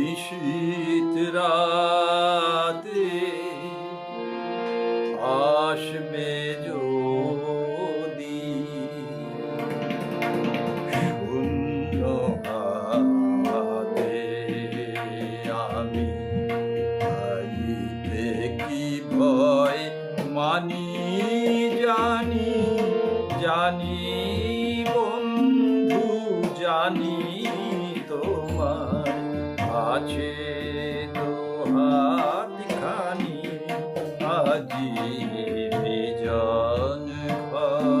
এই শীত রাতে আসবে যদি শূন্য হাতে আমি হারিতে কি ভয় মানি জানি জানি আছে তো হাতখানি আজি বিজন ঘরে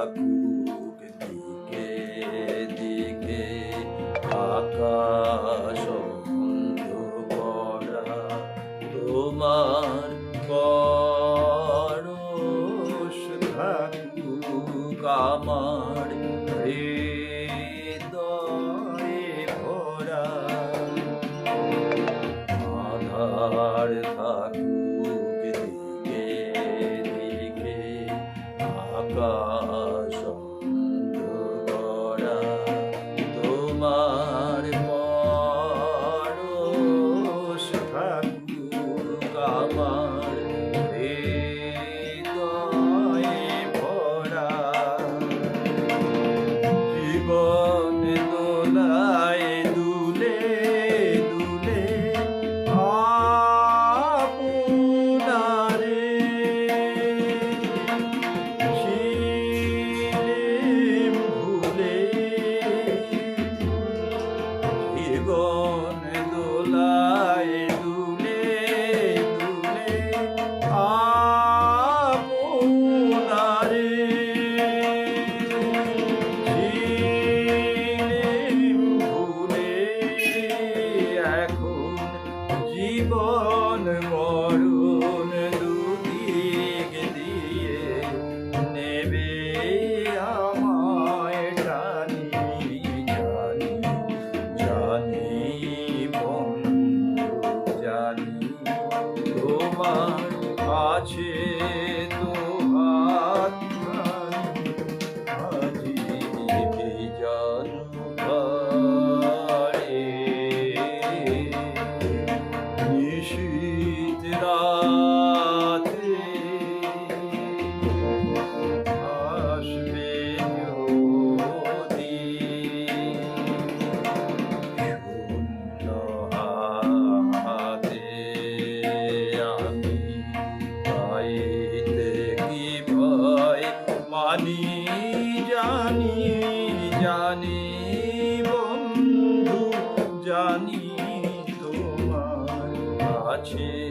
থাকুক দিকে দিকে আকাশ করা তোমার পরশ থাকুক আমার হৃদয়ে ভরা। আধার থাকুক জীবন মরুন দুদিক দিয়ে নেবে আমায় জানি জানি জানি বন্ধু জানি তোমার আছে জানি তোমার আছে